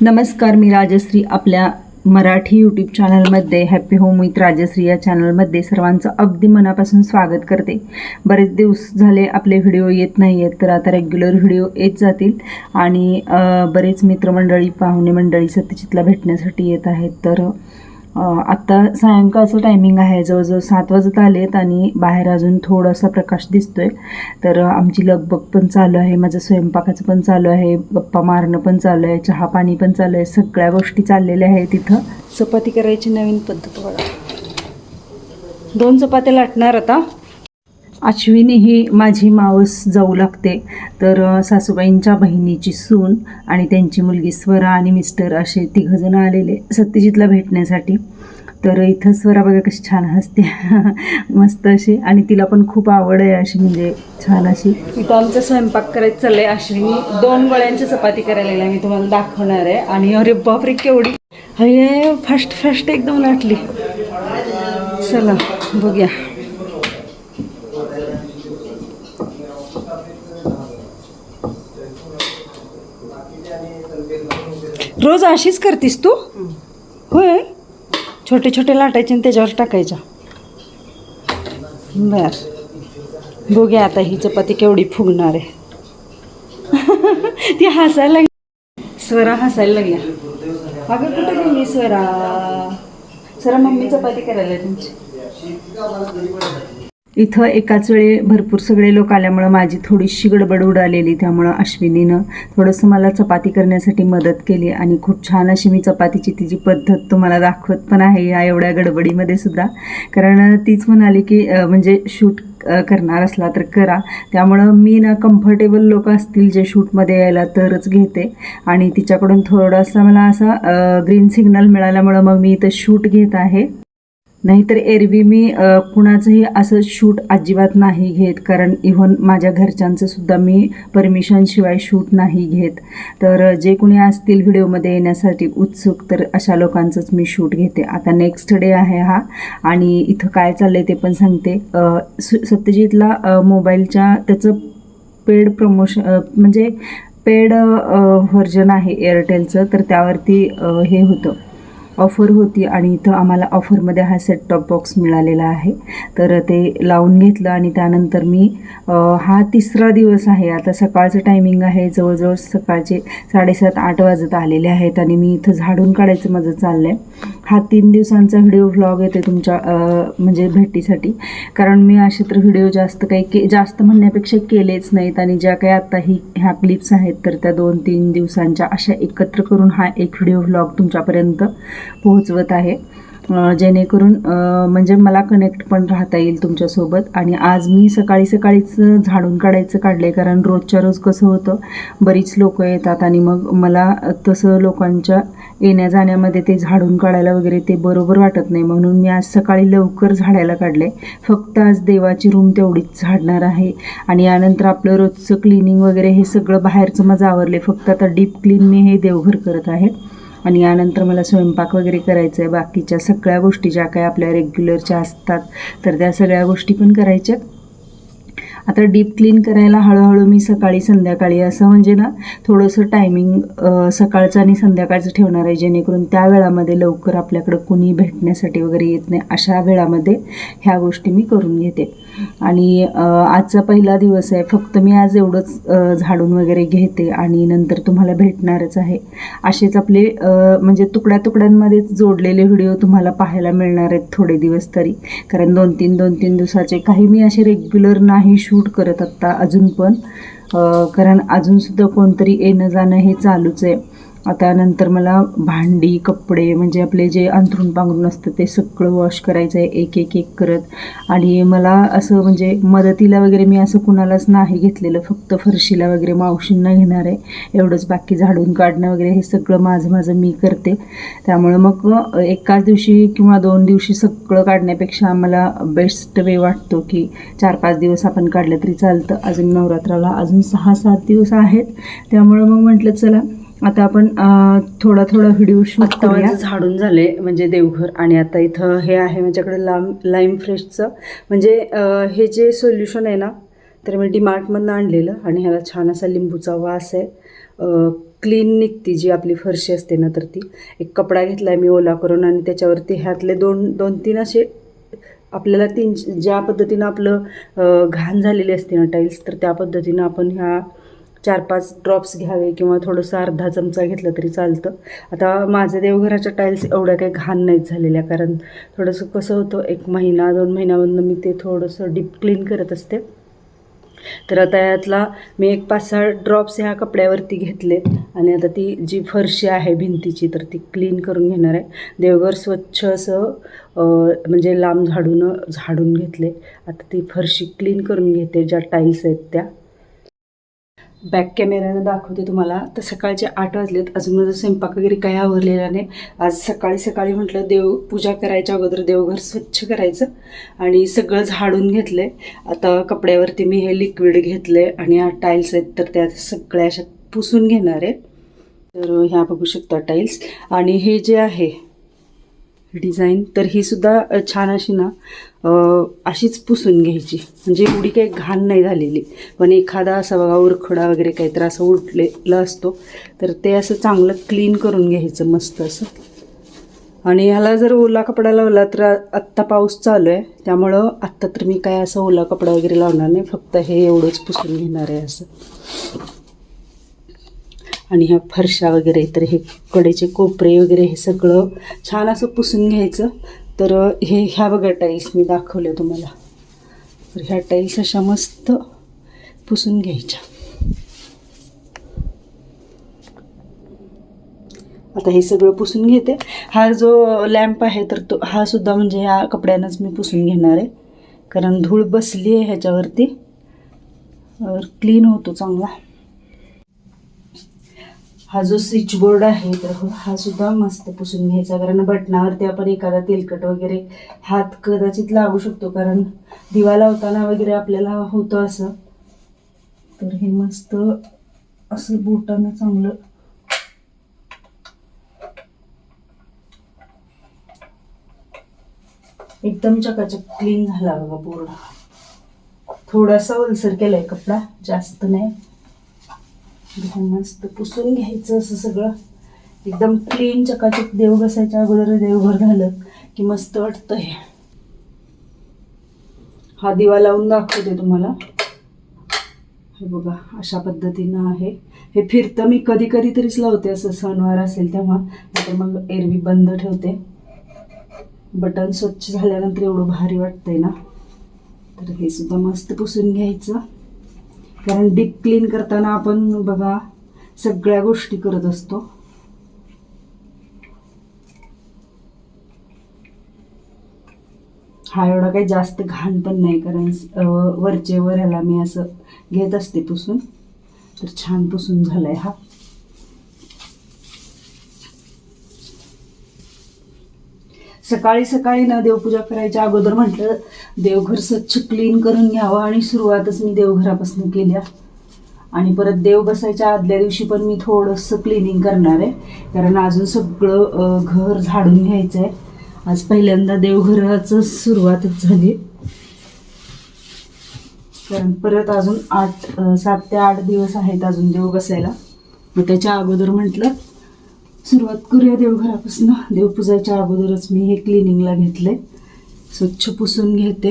नमस्कार मी राजश्री आपल्या मराठी यूट्यूब चॅनलमध्ये हॅपी होम विथ राजश्री या चॅनलमध्ये सर्वांचं अगदी मनापासून स्वागत करते. बरेच दिवस झाले आपले व्हिडिओ येत नाही आहेत तर आता रेग्युलर व्हिडिओ येत जातील. आणि बरेच मित्रमंडळी पाहुणे मंडळी सत्यजितला भेटण्यासाठी येत आहेत. तर आत्ता सायंकाळचं टायमिंग आहे. जवळजवळ सात वाजत आलेत आणि बाहेर अजून थोडासा प्रकाश दिसतोय. तर आमची लगबग पण चालू आहे. माझं स्वयंपाकाचं पण चालू आहे. गप्पा मारणं पण चालू आहे. चहा पाणी पण चालू आहे. सगळ्या गोष्टी चाललेल्या आहेत तिथं चपाती करायची नवीन पद्धत बघा. दोन चपात्या लाटणार आता. अश्विनी ही माझी मावस जाऊ लागते. तर सासूबाईंच्या बहिणीची सून आणि त्यांची मुलगी स्वरा आणि मिस्टर असे तिघजण आलेले सत्यजितला भेटण्यासाठी. तर इथं स्वरा बघा कशी छान हसते. मस्त अशी आणि तिला पण खूप आवड आहे अशी म्हणजे छान अशी. इथं आमचं स्वयंपाक करायचं चाललंय अश्विनी. दोन वळ्यांची चपाती करायला मी तुम्हाला दाखवणार आहे. आणि अरे बापरे केवढी हे फास्ट फास्ट एकदम लाटली. चला बघूया. रोज अशीच करतीस तू? होय? छोटे छोटे लाटायचे आणि त्याच्यावर टाकायच्या. बर. बघूया आता ही चपाती केवढी फुगणार आहे. ती हसायला लागली. स्वरा हसायला लागल्या. अगं कुठे गेली स्वरा? स्वरा मम्मी चपाती करायला तुमची इथं एकाच वेळी भरपूर सगळे लोक आल्यामुळं माझी थोडीशी गडबड उडालेली त्यामुळं अश्विनीनं थोडंसं मला चपाती करण्यासाठी मदत केली आणि खूप छान अशी मी चपातीची तिची पद्धत तुम्हाला दाखवत पण आहे या एवढ्या गडबडीमध्ये सुद्धा. कारण तीच म्हणाली की म्हणजे शूट करणार असला तर करा. त्यामुळं मी ना कम्फर्टेबल लोक असतील जे शूटमध्ये यायला तरच घेते. आणि तिच्याकडून थोडासा मला असा ग्रीन सिग्नल मिळाल्यामुळं मग मी इथं शूट घेत आहे. नाहीतर एरवी मी कुणाचंही असं शूट अजिबात नाही घेत. कारण इव्हन माझ्या घरच्यांचं सुद्धा मी परमिशनशिवाय शूट नाही घेत. तर जे कुणी असतील व्हिडिओमध्ये येण्यासाठी उत्सुक तर अशा लोकांचंच मी शूट घेते. आता नेक्स्ट डे आहे हा आणि इथं काय चाललं आहे ते पण सांगते. सत्यजितला मोबाईलच्या त्याचं पेड प्रमोशन म्हणजे पेड व्हर्जन आहे एअरटेलचं. तर त्यावरती हे होतं. ऑफर होती आणि इथं आम्हाला ऑफरमध्ये हा सेट टॉप बॉक्स मिळालेला आहे. तर ते लावून घेतलं आणि त्यानंतर मी हा तिसरा दिवस आहे. आता सकाळचं टायमिंग आहे. जवळजवळ सकाळचे साडेसात आठ वाजत आलेले आहेत आणि मी इथं झाडून काढायचं माझं चाललं आहे हा तीन दिवसांचा व्हिडिओ व्लॉग येते तुमच्या म्हणजे भेटीसाठी. कारण मी असे तर व्हिडिओ जास्त काही के जास्त म्हणण्यापेक्षा केलेच नाहीत आणि ज्या काही आत्ता ही ह्या क्लिप्स आहेत तर त्या दोन तीन दिवसांच्या अशा एकत्र करून हा एक व्हिडिओ व्लॉग तुमच्यापर्यंत पोहोचवत आहे. जेणेकरून म्हणजे मला कनेक्ट पण राहता येईल तुमच्यासोबत. आणि आज मी सकाळी सकाळीच झाडून काढायचं काढलं आहे कारण रोजच्या रोज कसं होतं बरीच लोकं येतात आणि मग मला तसं लोकांच्या येण्या जाण्यामध्ये ते झाडून काढायला वगैरे ते बरोबर वाटत नाही. म्हणून मी आज सकाळी लवकर झाडायला काढले फक्त आज देवाची रूम तेवढीच झाडणार आहे. आणि यानंतर आपलं रोजचं क्लिनिंग वगैरे हे सगळं बाहेरचं माझं आवरले फक्त आता डीप क्लीन मी हे देवघर करत आहे. आणि यानंतर मला स्वयंपाक वगैरे करायचं आहे बाकीच्या सगळ्या गोष्टी ज्या काही आपल्या रेग्युलरच्या असतात तर त्या सगळ्या गोष्टी पण करायच्यात. आता डीप क्लीन करायला हळूहळू मी सकाळी संध्याकाळी असं म्हणजे ना थोडंसं टायमिंग सकाळचं आणि संध्याकाळचं ठेवणार आहे जेणेकरून त्या वेळामध्ये लवकर आपल्याकडं कुणी भेटण्यासाठी वगैरे येत नाही अशा वेळामध्ये ह्या गोष्टी मी करून घेते. आणि आजचा पहिला दिवस आहे. फक्त मी आज एवढंच झाडून वगैरे घेते आणि नंतर तुम्हाला भेटणारच आहे. असेच आपले म्हणजे तुकड्या तुकड्यांमध्ये जोडलेले व्हिडिओ तुम्हाला पाहायला मिळणार आहेत थोडे दिवस तरी. कारण दोन तीन दोन तीन दिवसाचे काही मी असे रेग्युलर नाही शूट करत आत्ता अजून पण. कारण अजूनसुद्धा कोणतरी येणं जाणं हे चालूच आहे. आता नंतर मला भांडी कपडे म्हणजे आपले जे अंथरूण पांघरून असतं ते सगळं वॉश करायचं आहे एक एक एक करत. आणि मला असं म्हणजे मदतीला वगैरे मी असं कुणालाच नाही घेतलेलं फक्त फरशीला वगैरे मावशींना घेणार आहे. एवढंच बाकी झाडून काढणं वगैरे हे सगळं माझं माझं मी करते. त्यामुळं मग एकाच दिवशी किंवा दोन दिवशी सगळं काढण्यापेक्षा आम्हाला बेस्ट वे वाटतो की चार पाच दिवस आपण काढलं तरी चालतं. अजून नवरात्राला अजून सहा सात दिवस आहेत. त्यामुळं मग म्हटलं चला आता आपण थोडा थोडा व्हिडिओ शूट करूया. झाडून झाले म्हणजे देवघर आणि आता इथं हे आहे माझ्याकडे लाम लाईम फ्रेशचं. म्हणजे हे जे सोल्युशन आहे ना तर मी डीमार्टमधनं आणलेलं आणि ह्याला छान असा लिंबूचा वास आहे. क्लीन निघते जी आपली फरशी असते ना तर ती. एक कपडा घेतला आहे मी ओला करून आणि त्याच्यावरती ह्यातले दोन दोन तीन असे आपल्याला तीन ज्या पद्धतीनं आपलं घाण झालेली असते ना टाईल्स तर त्या पद्धतीनं आपण ह्या चार पाच ड्रॉप्स घ्यावे किंवा थोडंसं अर्धा चमचा घेतला तरी चालतं. आता माझ्या देवघराच्या टाईल्स एवढ्या काही घाण नाहीत झालेल्या कारण थोडंसं कसं होतं एक महिना दोन महिन्यामधनं मी ते थोडंसं डीप क्लीन करत असते. तर आता यातला मी एक पाच सहा ड्रॉप्स ह्या कपड्यावरती घेतले आणि आता ती जी फरशी आहे भिंतीची तर ती क्लीन करून घेणार आहे. देवघर स्वच्छ असं म्हणजे लांब झाडून झाडून घेतले. आता ती फरशी क्लीन करून घेते ज्या टाईल्स आहेत त्या. बॅक कॅमेऱ्यानं दाखवते तुम्हाला. तर सकाळचे आठ वाजलेत. अजून माझा स्वयंपाक वगैरे काही आवरलेला नाही. आज सकाळी सकाळी म्हटलं देव पूजा करायच्या अगोदर देवघर स्वच्छ करायचं आणि सगळं झाडून घेतलं आहे आता कपड्यावरती मी हे लिक्विड घेतलं आहे आणि हा टाईल्स आहेत तर त्या सगळ्या अशा पुसून घेणार आहे. तर ह्या बघू शकता टाईल्स आणि हे जे आहे डिझाईन तर ही सुद्धा छान अशी ना अशीच पुसून घ्यायची. म्हणजे एवढी काही घाण नाही झालेली. पण एखादा असा बघा उरखडा वगैरे काहीतरी असं उठलेला असतो तर ते असं चांगलं क्लीन करून घ्यायचं मस्त असं. आणि ह्याला जर ओला कपडा लावला तर आत्ता पाऊस चालू आहे त्यामुळं आत्ता तर मी काय असं ओला कपडा वगैरे लावणार नाही फक्त हे एवढंच पुसून घेणार आहे असं. आणि ह्या फरशा वगैरे तर हे कडेचे कोपरे वगैरे हे सगळं छान असं पुसून घ्यायचं. तर हे ह्या बघा टाईल्स मी दाखवल्या तुम्हाला. तर ह्या टाईल्स अशा मस्त पुसून घ्यायच्या. आता हे सगळं पुसून घेते. हा जो लॅम्प आहे तर तो हा सुद्धा म्हणजे ह्या कपड्यानंच मी पुसून घेणार आहे. कारण धूळ बसली आहे ह्याच्यावरती. क्लीन होतो चांगला. हा जो स्विच बोर्ड आहे तर हा सुद्धा मस्त पुसून घ्यायचा. कारण बटनावरती आपण एखादा तेलकट वगैरे हात कदाचित लागू शकतो. कारण दिवा लावताना वगैरे आपल्याला होतं असं. तर हे मस्त असं बोटानं चांगलं एकदम चकाचक क्लीन झाला बघा पूर्ण थोडासा ओलसर केलाय कपडा जास्त नाही. मस्त पुसून घ्यायचं असं सगळं. एकदम क्लीन चकाचक देव बसायच्या अगोदर देवघर झालं की मस्त वाटतं हे हा दिवा लावून दाखवते तुम्हाला. हे बघा अशा पद्धतीनं आहे. हे फिरतं मी कधी कधी तरीच लावते असं सणवार असेल तेव्हा नाहीतर मग एरवी बंद ठेवते. बटन स्वच्छ झाल्यानंतर एवढं भारी वाटतंय ना. तर हे सुद्धा मस्त पुसून घ्यायचं. कारण डीप क्लीन करताना आपण बघा सगळ्या गोष्टी करत असतो. हा एवढा काही जास्त घाण पण नाही कारण वरचे वर ह्याला मी असं घेत असते पुसून. तर छान पुसून झालाय हा. सकाळी सकाळी ना देवपूजा करायच्या अगोदर म्हटलं देवघर स्वच्छ क्लीन करून घ्यावं आणि सुरुवातच मी देवघरापासून केल्या. आणि परत देव बसायच्या आदल्या दिवशी पण मी थोडंसं क्लिनिंग करणार आहे. कारण अजून सगळं घर झाडून घ्यायचं आहे आज पहिल्यांदा देवघराचं सुरुवातच झाली. कारण परत अजून आठ सात ते आठ दिवस आहेत अजून देव बसायला. मग त्याच्या अगोदर म्हटलं सुरुवात करूया देवघरापासून. देवपूजाच्या अगोदरच मी हे क्लिनिंगला घेतले स्वच्छ पुसून घेते.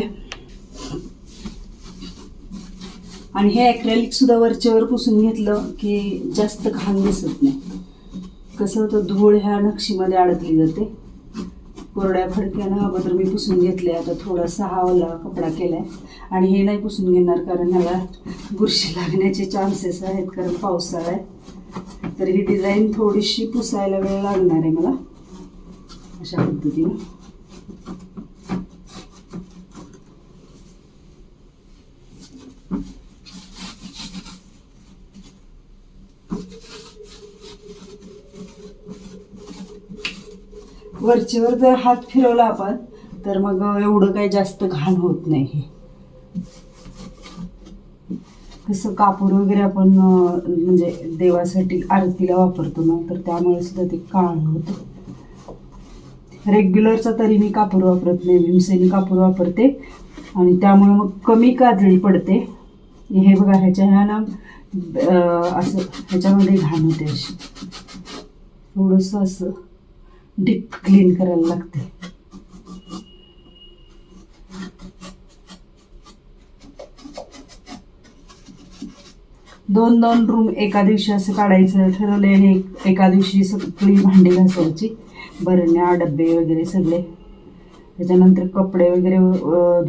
आणि हे ॲक्रेलिक सुद्धा वरच्यावर पुसून घेतलं की जास्त घाण दिसत नाही. कसं होतं धूळ ह्या नक्षीमध्ये अडकली जाते. कोरड्या फडक्यानं अगोदर मी पुसून घेतले आता थोडासा हा ओला कपडा केलाय. आणि हे नाही पुसून घेणार कारण ह्याला बुरशी लागण्याचे चान्सेस आहेत कारण पावसाळा आहे. तर ही डिझाईन थोडीशी पुसायला वेळ लागणार आहे मला. अशा पद्धतीनं. वरचेवर जर हात फिरवला आपण तर मग एवढं काही जास्त घाण होत नाही. कसं कापूर वगैरे आपण म्हणजे देवासाठी आरतीला वापरतो ना तर त्यामुळे सुद्धा ते काळ होतं. रेग्युलरचा तरी मी कापूर वापरत नाही भीमसेनी कापूर वापरते. आणि त्यामुळे मग कमी काजळी पडते. हे बघा ह्याच्या ह्या ना असं ह्याच्यामध्ये घाण होते अशी. थोडंसं असं डीप क्लीन करायला लागते. दोन दोन रूम एका दिवशी असं काढायचं ठरवलं आणि एक- एका दिवशी सगळी भांडी घासायची. बरण्या डबे वगैरे सगळे. त्याच्यानंतर कपडे वगैरे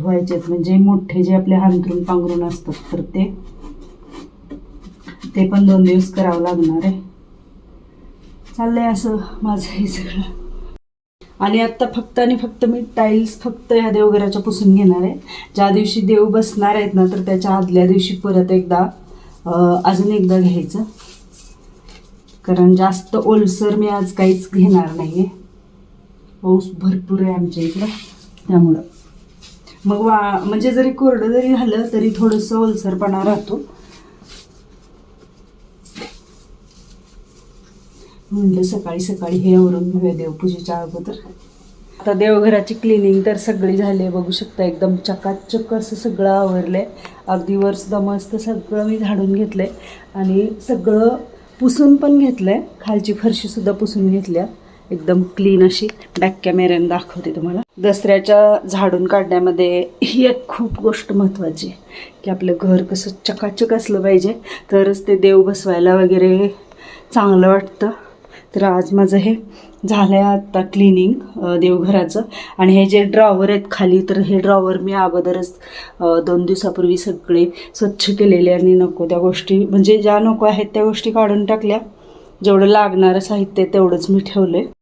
धुवायचे आहेत म्हणजे मोठे जे आपले हांतरून पांघरून असतात तर ते. ते पण दोन दिवस करावं लागणार आहे. चाललंय असं माझं हे सगळं. आणि आत्ता फक्त आणि फक्त मी टाईल्स फक्त ह्या देवघराच्या पुसून घेणार आहे. ज्या दिवशी देव बसणार आहेत ना तर त्याच्या आदल्या दिवशी परत एकदा अजून एकदा घ्यायचं. कारण जास्त ओलसर मी आज काहीच घेणार नाही आहे पाऊस भरपूर आहे आमच्या इकडं त्यामुळं. मग वा म्हणजे जरी कोरडं जरी झालं तरी थोडंसं ओलसरपणा राहतो. म्हणलं सकाळी सकाळी हे आवरून घेऊया देवपूजेच्या अगोदर. आता देवघराची क्लिनिंग तर सगळी झाली आहे. बघू शकता एकदम चकाचक असं सगळं आवरलं आहे अगदी वर मस्त सगळं मी झाडून घेतलं आहे आणि सगळं पुसून पण घेतलं आहे खालची फरशीसुद्धा पुसून घेतल्या. एकदम क्लीन अशी. बॅक कॅमेऱ्याने दाखवते तुम्हाला. दसऱ्याच्या झाडून काढण्यामध्ये ही एक खूप गोष्ट महत्त्वाची आहे. की आपलं घर कसं चकाचक असलं पाहिजे. तरच ते देव बसवायला वगैरे चांगलं वाटतं. तर आज माझं हे झालं आहे आत्ता क्लिनिंग देवघराचं. आणि हे जे ड्रॉवर आहेत खाली तर हे ड्रॉवर मी अगोदरच दोन दिवसापूर्वी सगळे स्वच्छ केलेले आणि नको त्या गोष्टी म्हणजे ज्या नको आहेत त्या गोष्टी काढून टाकल्या. जेवढं लागणारं साहित्य तेवढंच मी ठेवलं आहे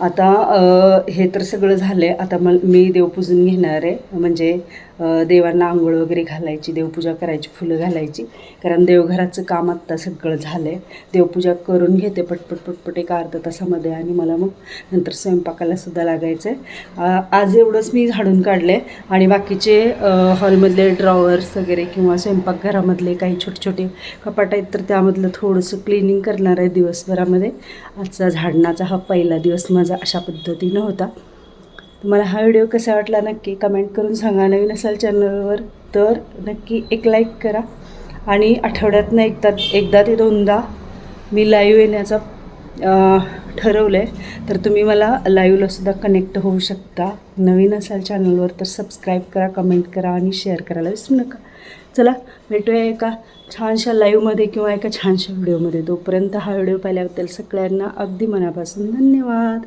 आता हे तर सगळं झालं आहे आता मग मी देवपूजन घेणार आहे. म्हणजे देवांना आंघोळ वगैरे घालायची देवपूजा करायची फुलं घालायची. कारण देवघराचं काम आत्ता सगळं झालं आहे देवपूजा करून घेते पटपट पटपट एक अर्धा तासामध्ये आणि मला मग नंतर स्वयंपाकाला सुद्धा लागायचं आहे आज एवढंच मी झाडून काढलं आहे आणि बाकीचे हॉलमधले ड्रॉवर्स वगैरे किंवा स्वयंपाकघरामधले काही छोटे छोटे कपाट आहेत तर त्यामधलं थोडंसं क्लिनिंग करणार आहे दिवसभरामध्ये. आजचा झाडण्याचा हा पहिला दिवस माझा अशा पद्धतीनं होता. तुम्हाला हा व्हिडिओ कसा वाटला नक्की कमेंट करून सांगा. नवीन असाल चॅनलवर तर नक्की एक लाईक करा. आणि आठवड्यातनं एकदा एकदा ते दोनदा मी लाईव्ह येण्याचा ठरवलं आहे तर तुम्ही मला लाईव्हला सुद्धा कनेक्ट होऊ शकता. नवीन असाल चॅनलवर तर सबस्क्राईब करा कमेंट करा आणि शेअर करायला विसरू नका. चला भेटूया एका छानशा लाईव्हमध्ये किंवा एका छानशा व्हिडिओमध्ये तोपर्यंत हा व्हिडिओ पाहिल्याबद्दल सगळ्यांना अगदी मनापासून धन्यवाद.